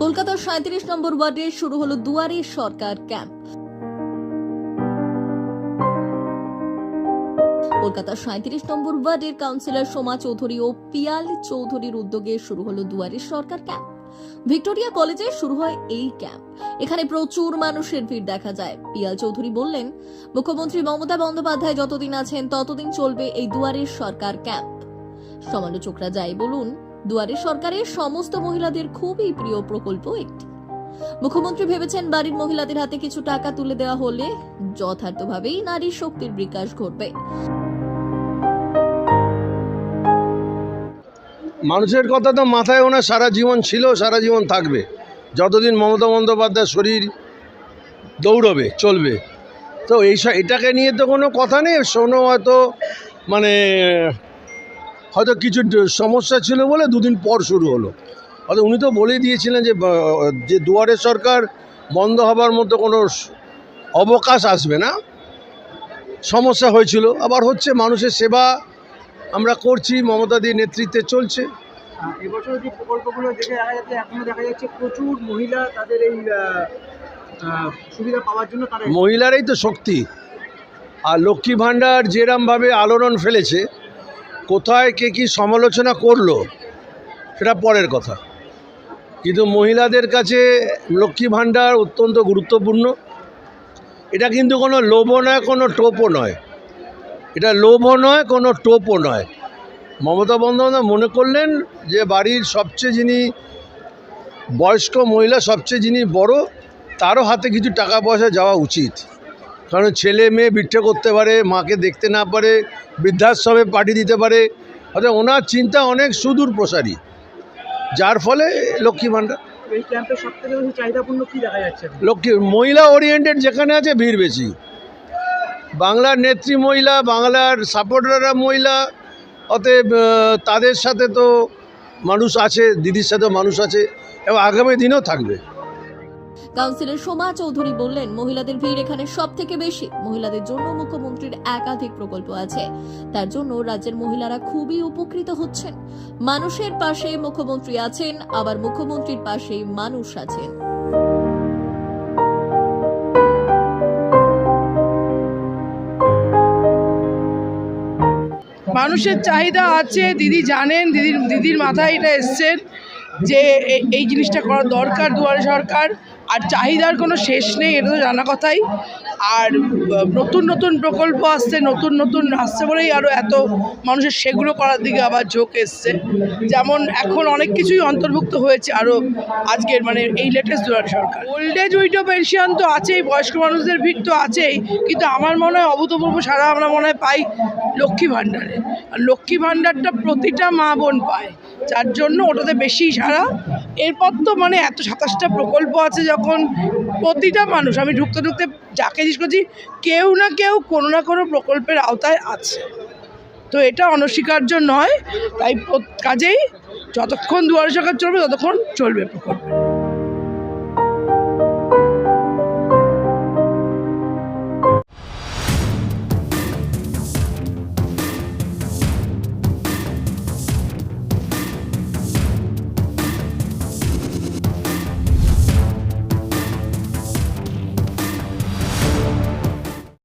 কলকাতার সাঁত্রিশ নম্বর ওয়ার্ডে শুরু হলো দুয়ারে সরকার ক্যাম্প। কলকাতার সাঁত্রিশ নম্বর ওয়ার্ডের কাউন্সিলর সোমা চৌধুরী ও পিয়াল চৌধুরীর উদ্যোগে শুরু হলো দুয়ারে সরকার ক্যাম্প। ভিক্টোরিয়া কলেজে শুরু হয় এই ক্যাম্প। এখানে প্রচুর মানুষের ভিড় দেখা যায়। পিয়াল চৌধুরী বললেন, মুখ্যমন্ত্রী মমতা বন্দ্যোপাধ্যায় যতদিন আছেন ততদিন চলবে এই দুয়ারের সরকার ক্যাম্প। সমালোচকরা যাই বলুন দুয়ারে সরকারের সমস্ত মহিলাদের খুবই প্রিয় প্রকল্প একটি। মুখ্যমন্ত্রী ভেবেছেন বাড়ির মহিলাদের হাতে কিছু টাকা তুলে দেওয়া হলে যথার্থভাবেই নারী শক্তির বিকাশ ঘটবে। মানুষের কথা তো মাথায় ওনার সারা জীবন ছিল, সারা জীবন থাকবে। যতদিন মমতা বন্দ্যোপাধ্যায় শরীর দৌড়বে, চলবে, তো এই স- এটাকে নিয়ে তো কোনো কথা নেই। শোনো হয়তো মানে হয়তো কিছু সমস্যা ছিল বলে দুদিন পর শুরু হলো। হয়তো উনি তো বলেই দিয়েছিলেন যে যে দুয়ারে সরকার বন্ধ হবার মতো কোনো অবকাশ আসবে না। সমস্যা হয়েছিল। আবার হচ্ছে মানুষের সেবা আমরা করছি মমতাদির নেতৃত্বে চলছে। আহ, এবছর যে প্রকল্পগুলো দেখে দেখা যাচ্ছে এখনও দেখা যাচ্ছে প্রচুর মহিলা তাদের এই আহ, আহ, সুবিধা পাওয়ার জন্য মহিলারাই তো শক্তি। আর লক্ষ্মী ভাণ্ডার যেরমভাবে আলোড়ন ফেলেছে কোথায় কে কী সমালোচনা করল, সেটা পরের কথা। কিন্তু মহিলাদের কাছে লক্ষ্মী ভাণ্ডার অত্যন্ত গুরুত্বপূর্ণ। এটা কিন্তু কোনো লোভও নয়, কোনো টোপও নয়। এটা লোভও নয়, কোনো টোপও নয়। মমতা বন্দ্যোপাধ্যায় মনে করলেন যে বাড়ির সবচেয়ে যিনি বয়স্ক মহিলা, সবচেয়ে যিনি বড়, তারও হাতে কিছু টাকা পয়সা যাওয়া উচিত। কারণ ছেলে মেয়ে বিট্টে করতে পারে মাকে দেখতে না পারে বৃদ্ধাশ্রমে পাঠিয়ে দিতে পারে। অর্থাৎ ওনার চিন্তা অনেক সুদূর প্রসারী। যার ফলে লক্ষ্মী ভাণ্ডার? লক্ষ্মী মহিলা ওরিয়েন্টেড যেখানে আছে ভিড় বেশি। বাংলার নেত্রী মহিলা বাংলার সাপোর্টাররা মহিলা অতএব তাদের সাথে তো মানুষ আছে দিদির সাথে মানুষ আছে এবং আগামী দিনেও থাকবে। কাউন্সিলর সোমা চৌধুরী বললেন, মহিলাদের ভিড় এখানে সব থেকে বেশি। মহিলাদের জন্য মুখ্যমন্ত্রীর একাধিক প্রকল্প আছে। তার জন্য রাজ্যের মহিলারা খুবই উপকৃত হচ্ছেন। মানুষের পাশে মুখ্যমন্ত্রী আছেন, আবার মুখ্যমন্ত্রীর পাশে মানুষ আছেন। মানুষের চাহিদা আছে, দিদি জানেন, দিদির দিদির মাথায় এটা এসছেন যে এই জিনিসটা করা দরকার, দুয়ারে সরকার। আর চাহিদার কোনো শেষ নেই, এটা তো জানা কথাই। আর নতুন নতুন প্রকল্প আসছে, নতুন নতুন আসছে বলেই আরও এত মানুষের সেগুলো করার দিকে আবার ঝোঁক এসছে। যেমন এখন অনেক কিছুই অন্তর্ভুক্ত হয়েছে আরও আজকের মানে এই latest Duare Sarkar. Old age widow pension তো আছেই, বয়স্ক মানুষদের ভিড় তো আছেই, কিন্তু আমার মনে হয় অভূতপূর্ব সারা আমরা মনে হয় পাই লক্ষ্মী ভাণ্ডারে। আর লক্ষ্মী ভাণ্ডারটা প্রতিটা মা বোন পায়। যার জন্য ওটাতে বেশি সারা এরপর তো মানে এত সাতাশটা প্রকল্প আছে যখন প্রতিটা মানুষ, আমি ঢুকতে ঢুকতে যাকে জিজ্ঞেস করছি, কেউ না কেউ কোনো না কোনো প্রকল্পের আওতায় আছে। তো এটা অনস্বীকার্য নয়, তাই কাজেই যতক্ষণ দুয়ারে সরকার চলবে, ততক্ষণ চলবে প্রকল্প।